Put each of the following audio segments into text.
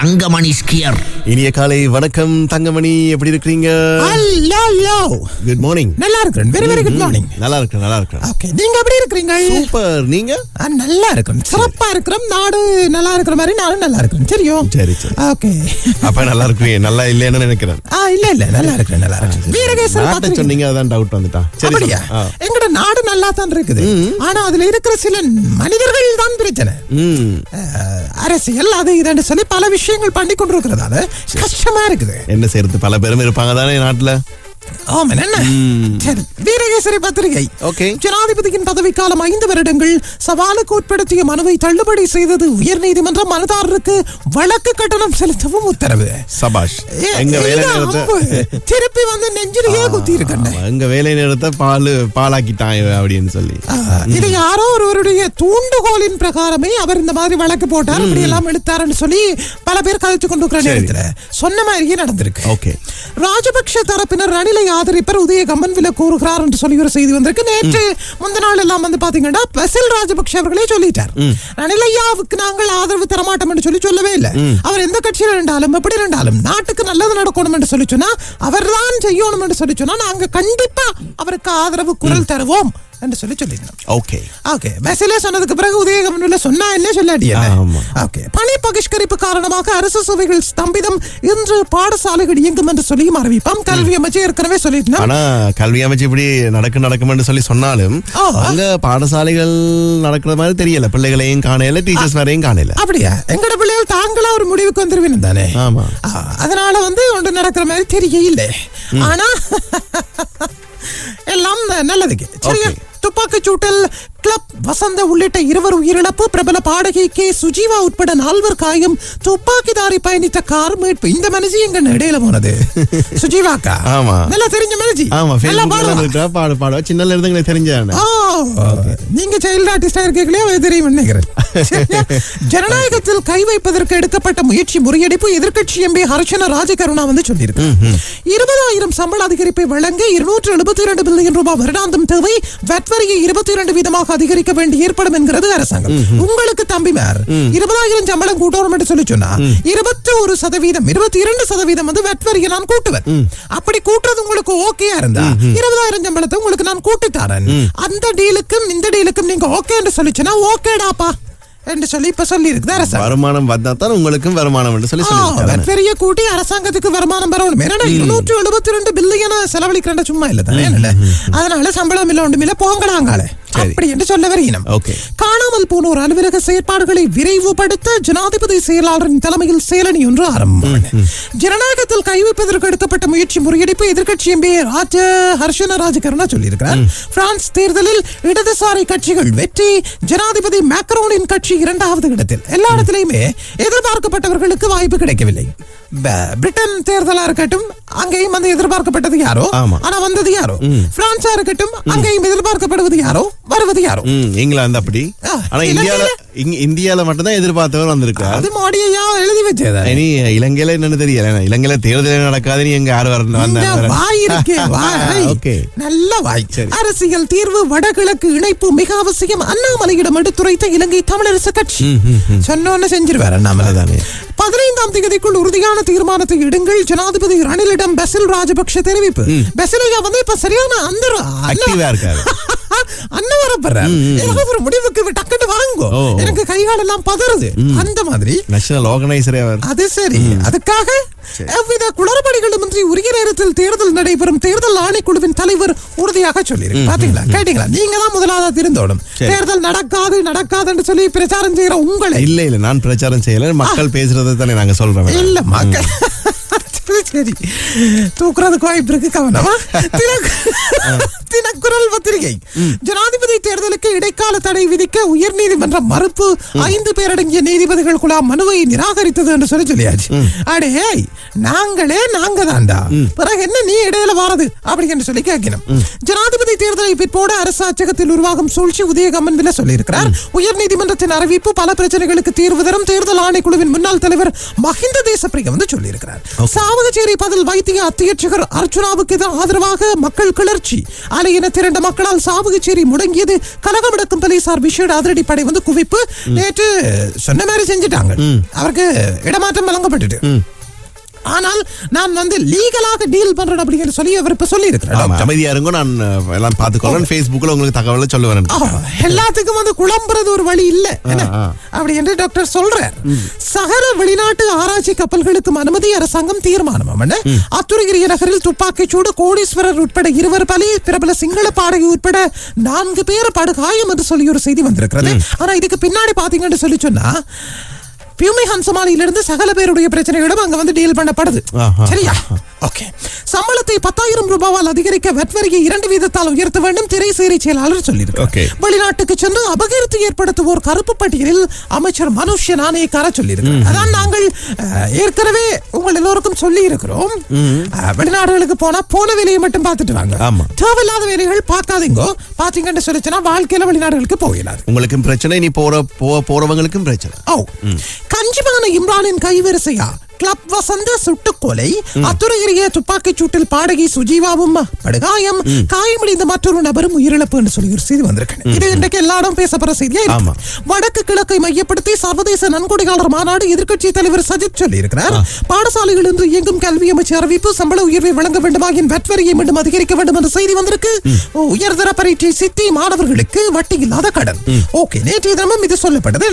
தங்கமணி ஸ்கியர். இனிய காலை வணக்கம் தங்கமணி. எப்படி இருக்கிறீங்க? ஹலோ. குட் மார்னிங் நல்லா இருக்கிறேன் வெரி வெரி குட் மார்னிங் நல்லா இருக்கேன் நல்லா இருக்கேன் ஓகே நீங்க எப்படி இருக்கிறீங்க? சூப்பர் நீங்க? நல்லா இருக்கும் சிறப்பா இருக்கிறோம். நாடு நல்லா இருக்கிற மாதிரி நானும் நல்லா இருக்கிறேன் தெரியும். சரி, சரி. ஓகே அப்ப நல்லா இருக்கிறீங்க. நல்லா இல்லைன்னு நினைக்கிறேன். ஆ இல்ல இல்ல. நல்லா இருக்கிறேன் நல்லா இருக்கிறேன் வீரகேசன்? சொன்னீங்க அதான் டவுட் வந்துட்டான் சரி. எங்கட நாடு நல்லா தான் இருக்குது ஆனா அதுல இருக்கிற சில மனிதர்கள் தான் பிரச்சனை. அரசியல் அது இதுன்னு சொல்லி பல விஷயங்கள் பண்ணி கொண்டிருக்கிறதால கஷ்டமா இருக்குது. என்ன செய்யறது பல பேரும் இருப்பாங்க தானே நாட்டுல? ஆமா என்ன? சரி வீரகேசரி பத்திரிகை. Okay. ஜனாதிபதியின் பதவிக்காலம் ஐந்து வருடங்கள் சவாலுக்கு உட்படுத்திய மனுவை தள்ளுபடி செய்தது உயர்நீதிமன்ற மனுதாரருக்கு வழக்கு கட்டணம் செலுத்தவும் உத்தரவு. சபாஷ் எங்க வேலை நேரத்தை. திருப்பி வந்து நெஞ்சிலேயே குத்தி இருக்கேன் எங்க வேலை நேரத்தை பால் பாலாக்கிட்டான் அப்படின்னு சொல்லி. இது யாரோ ஒருவருடைய தூண்டுகோலின் பிரகாரமே அவர் இந்த மாதிரி வழக்கு போட்டார் இப்படி எல்லாம் எடுத்தாருன்னு சொல்லி பல பேர் கதைச்சு கொண்டு இருக்கிற. நேரத்துல சொன்ன மாதிரியே நடந்திருக்கு. ஓகே. ராஜபக்ஷ தரப்பினர் ரணிலை ஆதரிப்பர் உதய கம்பன்வில கூறுகிறார் என்று சொல்லி ஒரு செய்தி வந்திருக்கு. நேற்று முந்த நாள் எல்லாம் வந்து பாத்தீங்கன்னா பசில் ராஜபக்ஷ அவர்களே சொல்லிட்டார். ரணிலையாவுக்கு நாங்கள் ஆதரவு தரமாட்டோம் என்று சொல்லி சொல்லவே இல்லை. அவர் எந்த கட்சியில் இருந்தாலும் எப்படி இருந்தாலும் நாட்டுக்கு நல்லது நடக்கணும் என்று சொல்லி சொன்னா அவர்தான் செய்யணும் என்று சொல்லி சொன்னா நாங்க கண்டிப்பா அவருக்கு ஆதரவு குரல் தருவோம். என்று சொல்லி சொல்லியிருந்தோம். ஓகே. ஓகே பஸ்ஸிலே சொன்னதுக்கு பிறகு உதயகமன்ல சொன்னா என்ன சொல்லாடி ஆமா. ஓகே பணி பகிஷ்கரிப்பு காரணமாக அரசு சேவைகள் ஸ்தம்பிதம் இன்று பாடசாலைகள் இயங்கும் என்று சொல்லியும் அறிவிப்பாம். கல்வி அமைச்சர் ஏற்கனவே சொல்லிட்டோம் ஆனா கல்வி அமைச்சு இப்படி நடக்கு நடக்கும்னு சொல்லி சொன்னாலும். அங்க பாடசாலைகள் நடக்கிற மாதிரி தெரியல. பிள்ளைகளையும் காணையில டீச்சர்ஸ் வேறையும் காணையில அப்படியா? எங்கட பிள்ளைகள் தாங்களா ஒரு முடிவுக்கு வந்துருவீங்க தானே? ஆமா. அதனால வந்து ஒன்று நடக்கிற மாதிரி தெரியல ஆனா எல்லாம் நல்லதுக்கு. சரியா? Okay. துப்பாக்கிச் சூட்டில் கிளப் வசந்த உள்ளிட்ட இருவர் உயிரிழப்பு. பிரபல பாடகி கே. சுஜீவா உட்பட நால்வர் காயம். துப்பாக்கிதாரி பயணித்த கார் மீட்பு. இந்த மனுஷி எங்க இடையில போனது. சுஜீவாக்கா? ஆமா. நல்லா தெரிஞ்ச மனுஷி ஆமா நல்லா பாடுவா. பாடு பாடுவா சின்னல இருந்து எங்களுக்கு தெரிஞ்சானே நீங்க சைல்ட் ஆர்டிஸ்டா இருக்கீங்களே அது தெரியும் நினைக்கிறேன்? ஜனநாயகத்தில் கை வைப்பதற்கு எடுக்கப்பட்ட முயற்சி முறியடிப்பு எதிர்க்கட்சி எம்பி ஹர்ஷன ராஜகருணா வந்து சொல்லியிருக்கு. இருபதாயிரம் சம்பள அதிகரிப்பை வழங்க இருநூற்று எழுபத்தி இரண்டு பில்லியன் ரூபாய் வருடாந்தம் தேவை. வெட் வரியை இருபத்தி இரண்டு வீதமாக அதிகரிக்க வேண்டி ஏற்படும் என்கிறது அரசாங்கம். உங்களுக்கு தம்பிமார் இருபதாயிரம் சம்பளம் கூட்டணும் என்று சொல்லி சொன்னா இருபத்தி ஒரு சதவீதம் இருபத்தி இரண்டு சதவீதம் வந்து வெட் வரியை நான் கூட்டுவேன். அப்படி கூட்டுறது உங்களுக்கு ஓகேயா இருந்தா இருபதாயிரம் சம்பளத்தை உங்களுக்கு நான் கூட்டி தரேன். அந்த டீலுக்கும் இந்த டீலுக்கும் நீங்க ஓகே என்று சொல்லிச்சுன்னா ஓகேடாப்பா என்று சொல்லி இப்ப சொல்லி இருக்குது அரசாங்கம் வருமானம் வந்தா தான் உங்களுக்கும் வருமானம் என்று சொல்லி ஆ, சொல்லியிருக்காங்க வெட் வரியை கூட்டி அரசாங்கத்துக்கு வருமானம் வரணும் ஏன்னா இருநூற்று எழுபத்தி ரெண்டு பில்லியன செலவழிக்கிறேன் சும்மா இல்ல தானே இல்ல? அதனால சம்பளம் இல்ல ஒன்றும் இல்ல போங்கடாங்கால சரி. அப்படி என்று சொல்ல வருகிறோம் Okay. காணாமல் போனோர் அலுவலக செயற்பாடுகளை விரைவுபடுத்த ஜனாதிபதி செயலாளரின் தலைமையில் செயலணி ஒன்று ஆரம்பம் ஜனநாயகத்தில் கை வைப்பதற்கு எடுக்கப்பட்ட முயற்சி முறியடிப்பு எதிர்க்கட்சி எம்பி ராஜ ஹர்ஷன சொல்லியிருக்கிறார். பிரான்ஸ் தேர்தலில் இடதுசாரி கட்சிகள் வெற்றி ஜனாதிபதி மேக்ரோனின் கட்சி கட்சி இரண்டாவது இடத்தில் எல்லா இடத்திலையுமே எதிர்பார்க்கப்பட்டவர்களுக்கு வாய்ப்பு கிடைக்கவில்லை. பிரிட்டன் தேர்தலா இருக்கட்டும் அங்கேயும் வந்து எதிர்பார்க்கப்பட்டது யாரோ. ஆனா வந்தது யாரோ? பிரான்ஸா இருக்கட்டும் அங்கேயும் எதிர்பார்க்கப்படுவது யாரோ? வருவது யாரோ? இங்கிலாந்து அப்படி. ஆனா இந்தியால இந்தியால மட்டும்தான் எதிர்பார்த்தவர் வந்திருக்காரு. அது மோடியா எழுதி வச்சதா? இனி இலங்கையில என்னன்னு தெரியல. இலங்கையில தேர்தல் நடக்காதுன்னு எங்க யாரு வரணும்? வாய் இருக்கே வாய். ஓகே. நல்ல வாய். அரசியல் தீர்வு வடகிழக்கு இணைப்பு மிக அவசியம். அண்ணாமலையிடம் எடுத்துரைத்த இலங்கை தமிழரசு கட்சி. சொன்னோன்னு செஞ்சிருவாரு அண்ணாமலை. அதானே. பதினைந்தாம் தேதிக்குள் உறுதியான தீர்மானத்தை எடுங்கள். ஜனாதிபதி ரணிலிடம் பெசில் ராஜபக்ஷ தெரிவிப்பு. பெசிலையா வந்து இப்ப சரியான அந்த ஏதாவது ஒரு முடிவுக்கு டக்குன்னு வாங்கோ. எனக்கு கைகால் எல்லாம் பதறுது அந்த மாதிரி. நேஷனல் ஆர்கனைசரே அவர். அது சரி. அதுக்காக எவ்வித குளறுபடிகளுமின்றி உரிய நேரத்தில் தேர்தல் நடைபெறும். தேர்தல் ஆணைக்குழுவின் தலைவர் உறுதியாக சொல்லியிருக்கு. பாத்தீங்களா? கேட்டீங்களா? நீங்க தான் முதலாவது திருந்தோடும். தேர்தல் நடக்காது நடக்காதுன்னு சொல்லி பிரச்சாரம் செய்யற உங்களை. இல்ல இல்ல. நான் பிரச்சாரம் செய்யல. மக்கள் பேசுறதை தானே நாங்க சொல்றோம் இல்ல மக்கள். சரி, தூக்குறதுக்கு வாய்ப்பு இருக்கு. கவனமா? தினக்குரல் பத்திரிகை. ஜனாதிபதி தேர்தலுக்கு இடைக்கால தடை விதிக்க உயர்நீதிமன்றம் மறுப்பு ஐந்து பேரடங்கிய நீதிபதிகள் குழாம் மனுவை நிராகரித்தது என்று சொல்லி சொல்லியாச்சு. அடே நாங்களே நாங்க தான்டா பிறகு என்ன நீ இடையில வாரது? அப்படி என்று சொல்லி கேட்கணும் ஜனாதிபதி தேர்தலை பிற்போட அரசு அச்சகத்தில் உருவாகும் சூழ்ச்சி உதயகமன் வில சொல்லியிருக்கிறார். உயர்நீதிமன்றத்தின் அறிவிப்பு பல பிரச்சனைகளுக்கு தீர்வு தரும். தேர்தல் ஆணைக்குழுவின் முன்னாள் தலைவர் மஹிந்த தேசப்பிரியா வந்து சொல்லியிருக்கிறார். சாவகச்சேரி பதில் வைத்திய அத்தியட்சகர் அர்ச்சுனாவுக்கு ஆதரவாக மக்கள் கிளர்ச்சி. அலையின திரண்ட மக்களால் சாவகச்சேரி முடங்கியது கலகமடக்கும் போலீசார் விஷேட அதிரடிப்படை வந்து குவிப்பு. நேற்று சொன்ன மாதிரி செஞ்சுட்டாங்க. அவருக்கு இடமாற்றம் வழங்கப்பட்டுட்டு ஆனால் நான் வந்து லீகலாக டீல் பண்றேன் அப்படின்னு சொல்லி அவர் இப்ப சொல்லி ஆமா, இருக்கிறார் அமைதியா இருங்க நான் எல்லாம் பாத்துக்கொள்றேன் Facebookல உங்களுக்கு தகவலை சொல்லுவேன். எல்லாத்துக்கும் வந்து குழம்புறது ஒரு வழி இல்ல. அப்படி என்று டாக்டர் சொல்றார். சகல வெளிநாட்டு ஆராய்ச்சி கப்பல்களுக்கும் அனுமதி அரசாங்கம் தீர்மானம்? அத்துருகிரிய நகரில் துப்பாக்கிச் சூடு கோடீஸ்வரர் உட்பட இருவர் பலி பிரபல சிங்கள பாடகி உட்பட நான்கு பேர் படுகாயம் என்று சொல்லி ஒரு செய்தி வந்திருக்கிறது. ஆனா இதுக்கு பின்னாடி பாத்தீங்கன்னு சொல்லி சொன்னா பியூமி ஹன்சமாலியிலிருந்து சகல பேருடைய பிரச்சனைகளும் அங்க வந்து டீல் பண்ணப்படுது. சரியா? ஓகே சம்பளத்தை பத்தாயிரம் ரூபாவால் அதிகரிக்க வெட் வரியை இரண்டு வீதத்தால் உயர்த்த வேண்டும் திரைசேரி செயலாளர் Okay. சொல்லியிருக்கிறார் வெளிநாட்டுக்கு சென்று அபகீர்த்தி ஏற்படுத்துவோர் கருப்பு பட்டியலில் அமைச்சர் மனுஷ நாணயக்கார சொல்லியிருக்கிறார் அதான் நாங்கள் ஏற்கனவே உங்கள் எல்லோருக்கும் சொல்லி இருக்கிறோம் வெளிநாடுகளுக்கு போனா போன வேலையை மட்டும் பார்த்துட்டு வாங்க. தேவையில்லாத வேலைகள் பார்க்காதீங்கோ. பாத்தீங்கன்னு சொல்லிச்சுன்னா வாழ்க்கையில வெளிநாடுகளுக்கு போயிடாது. உங்களுக்கும் பிரச்சனை நீ போற போறவங்களுக்கும் பிரச்சனை. ஓ. கஞ்சிமான இம்ரானின் கைவரிசையா? கிளப் வசந்த சுட்டுக்கொலை அத்துறையிலேயே துப்பாக்கிச் சூட்டில் பாடகி சுஜீவாவும் படுகாயம் காயமடைந்த மற்றொரு நபரும் உயிரிழப்பு என்று சொல்லி ஒரு செய்தி வந்திருக்கு இது இன்றைக்கு எல்லாரும் பேசப்படுற செய்தியா. வடக்கு கிழக்கை மையப்படுத்தி சர்வதேச நன்கொடையாளர் மாநாடு எதிர்க்கட்சி தலைவர் சஜித் சொல்லி இருக்கிறார் பாடசாலைகள் இன்று இயங்கும் கல்வி அமைச்சு அறிவிப்பு சம்பள உயர்வை வழங்க வேண்டுமாகிய வெட் வரியை மீண்டும் அதிகரிக்க வேண்டும் என்ற செய்தி வந்திருக்கு. உயர்தர பரீட்சை சித்தி மாணவர்களுக்கு வட்டி இல்லாத கடன். ஓகே நேற்றைய தினமும் இது சொல்லப்பட்டது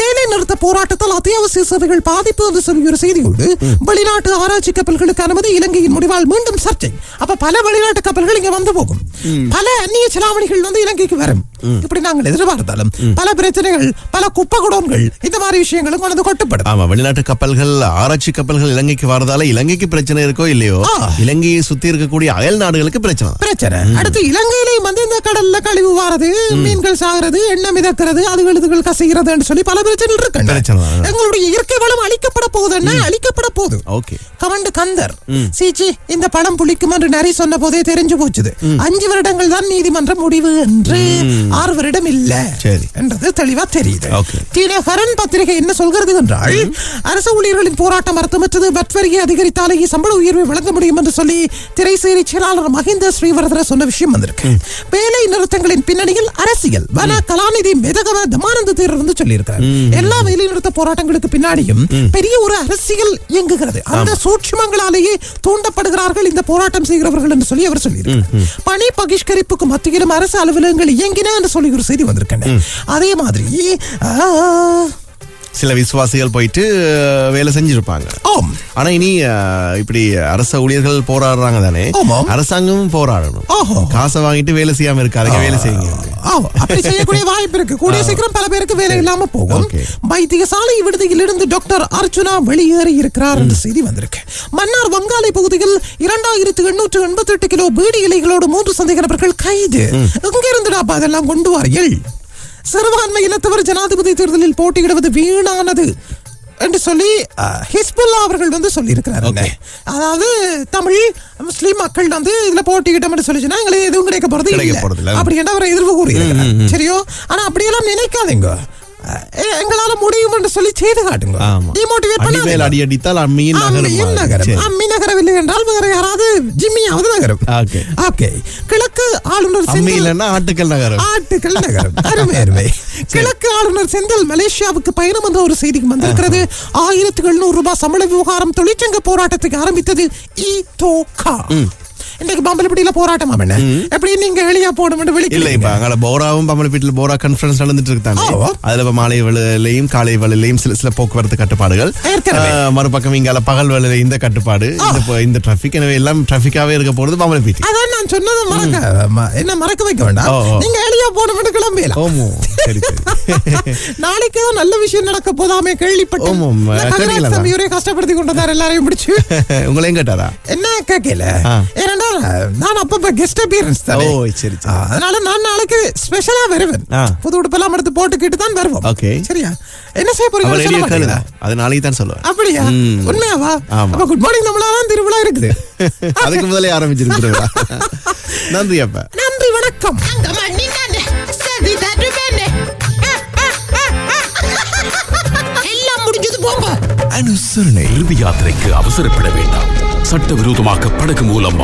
வேலை நிறுத்த போராட்டத்தால் அத்தியாவசிய சேவைகள் பாதிப்பு என்று சொல்லி ஒரு செய்தியோடு வெளிநாட்டு ஆராய்ச்சி கப்பல்களுக்கு அனுமதி இலங்கையின் முடிவால் மீண்டும் சர்ச்சை. அப்ப பல வெளிநாட்டு கப்பல்கள் இங்க வந்து போகும். பல அந்நிய செலாவணிகள் வந்து இலங்கைக்கு வரும். இப்படி நாங்கள் எதிர்பார்த்தாலும் பல பிரச்சனைகள் பல குப்பை குடோன்கள் இந்த மாதிரி விஷயங்களும் கொண்டு வந்து கொட்டப்படும். ஆமா வெளிநாட்டு கப்பல்கள் ஆராய்ச்சி கப்பல்கள் இலங்கைக்கு வரதால இலங்கைக்கு பிரச்சனை இருக்கோ இல்லையோ. இலங்கையை சுத்தி இருக்கக்கூடிய அயல் நாடுகளுக்கு பிரச்சனை. பிரச்சனை. அடுத்து இலங்கையிலேயும் வந்து இந்த கடல்ல கழிவு வாரது மீன்கள் சாகிறது எண்ணெய் மிதக்கிறது அதுகள் இதுகள் கசைகிறதுன்னு சொல்லி பல பிரச்சனை இருக்கு. எங்களுடைய இயற்கை வளம் அழிக்கப்பட போகுதுன்னா அழிக்கப்பட போகுது. ஓகே. கவண்டு கந்தர். சீச்சி இந்த படம் புளிக்கும் என்று நரி சொன்ன போதே தெரிஞ்சு போச்சுது. அஞ்சு வருடங்கள் தான் நீதிமன்ற முடிவு என்று ஆறு வருடம் இல்ல. என்றது தெளிவா தெரியுது. தினகரன் பத்திரிகை என்ன சொல்கிறது என்றால் அரசு ஊழியர்களின் போராட்டம் அர்த்தமற்றது. வட்வரியை அதிகரித்தாலேயே சம்பள உயர்வை வழங்க முடியும் என்று சொல்லி திரைசேரி செயலாளர் மஹிந்த ஸ்ரீவரதர சொன்ன விஷயம் வந்திருக்கு. வேலை நிறுத்தங்களின் பின்னணியில் அரசியல் வன கலாநிதி மெதகவ தமானந்த தேரர் வந்து சொல்லியிருக்கிறார். எல்லா வேலை நிறுத்த போராட்டங்களுக்கு பின்னாடியும் பெரிய ஒரு அரசியல் இயங்குகிறது. அந்த சூட்சுமங்களாலேயே தூண்டப்படுகிறார்கள் இந்த போராட்டம் செய்கிறவர்கள் என்று சொல்லி அவர் சொல்லியிருக்கிறார். பணி பகிஷ்கரிப்புக்கு மத்தியிலும் அரசு அலுவலகங்கள் இயங்கின என்று சொல்லி ஒரு செய்தி வந்திருக்கேன். அதே மாதிரி சில விசுவாசிகள் போயிட்டு வேலை செஞ்சிருப்பாங்க. ஆம். ஆனா இனி இப்படி அரச ஊழியர்கள் போராடுறாங்க தானே. அரசாங்கமும் போராடணும். காசை வாங்கிட்டு வேலை செய்யாம இருக்காருங்க வேலை செய்யுங்க ஆ, அப்படி செய்யக்கூடிய வாய்ப்பு இருக்கு. கூடிய சீக்கிரம் பல பேருக்கு வேலை இல்லாம போகும். வைத்தியசாலை விடுதியில் இருந்து டாக்டர் அர்ச்சுனா வெளியேறி இருக்கிறார் என்ற செய்தி வந்திருக்கு. மன்னார் வங்காளி பகுதியில் இரண்டாயிரத்து எண்ணூற்று எண்பத்தி எட்டு கிலோ பீடி இலைகளோடு மூன்று சந்தேக நபர்கள் கைது. அதெல்லாம் கொண்டு வாரியல்? சிறுபான்மை இனத்தவர் ஜனாதிபதி தேர்தலில் போட்டியிடுவது வீணானது என்று சொல்லி ஹிஸ்புல்லா அவர்கள் வந்து சொல்லியிருக்கிறாருங்க அதாவது தமிழ் முஸ்லிம் மக்கள் வந்து இதுல போட்டியிட்டோம் என்று சொல்லி சொன்னா எங்களுக்கு எதுவும் கிடைக்க போறது இல்ல போறது இல்ல. அப்படி என்று அவர் எதிர்ப்பு கூறியிருக்கிறார். சரியோ? ஆனா அப்படியெல்லாம் நினைக்காதீங்க. எங்களால முடியும் என்று சொல்லி செய்து காட்டுங்க டிமோட்டிவேட் பண்ணாதீங்க. அடி அடித்தால் அம்மியின் நகரம் நகரம். அம்மி நகரவில்லை என்றால் வேற யாராவது ஜிம்மியாவது நகரம். ஓகே. கிழக்கு ஆளுநர் அம்மி இல்லைன்னா ஆட்டுக்கள் நகரம். ஆட்டுக்கள் நகரம். அருமை அருமை. கிழக்கு ஆளுநர் செந்தில் மலேசியாவுக்கு பயணம் என்ற ஒரு செய்தி வந்திருக்கிறது. ஆயிரத்தி எழுநூறு ரூபாய் சம்பள விவகாரம் தொழிற்சங்க போராட்டத்துக்கு ஆரம்பித்தது இ தோகா இன்னைக்கு பம்பலப்பட்டியில போராட்டம் என்ன எப்படி நீங்க வெளியா போகணும் இல்ல வெளியே இப்ப அங்க போராவும் பம்பளப்பீட்டில் போரா கான்ஃபரன்ஸ் நடந்துட்டு இருக்காங்க. அதுல இப்ப மாலை வேளையிலையும் காலை வேளையிலையும் சில சில போக்குவரத்து கட்டுப்பாடுகள். மறுபக்கம் இங்கால பகல் வேளையில இந்த கட்டுப்பாடு இந்த டிராபிக் எனவே எல்லாம் டிராபிக்காவே இருக்க போறது பம்பளப்பீட்டி அதான் நான் சொன்னதை மறக்க என்ன மறக்க வைக்க வேண்டாம். நீங்க வெளியா போகணும் கிளம்பிடலாம். ஓமோ சரி நாளைக்கு ஏதோ நல்ல விஷயம் நடக்க போதாமே ஒரே கஷ்டப்படுத்தி கொண்டு எல்லாரையும் பிடிச்சு. உங்களையும் கேட்டாரா? என்ன கேட்கல? ஆ. நான் அப்பப்ப கெஸ்ட் அப்பியரன்ஸ் தான். ஓ, சரி. அதனால நான் நாளைக்கு ஸ்பெஷலா வருவேன். புது உடுப்பெல்லாம் எடுத்து போட்டுக்கிட்டு தான் வருவோம். Okay. சரியா? என்ன செய்ய போறீங்க? அது நாளைக்கு தான் சொல்லுவேன். அப்படியா. உண்மையாவா. அப்ப குட் மார்னிங் நம்மளாதான் திருவிழா இருக்குது. அதுக்கு முதலே ஆரம்பிச்சிருக்கிறா நன்றி அப்ப. நன்றி வணக்கம். எல்லாம் முடிஞ்சது போங்க. அனுசரணை இறுதி யாத்திரைக்கு அவசரப்பட வேண்டாம். சட்டவிரோதமாக படகு மூலம்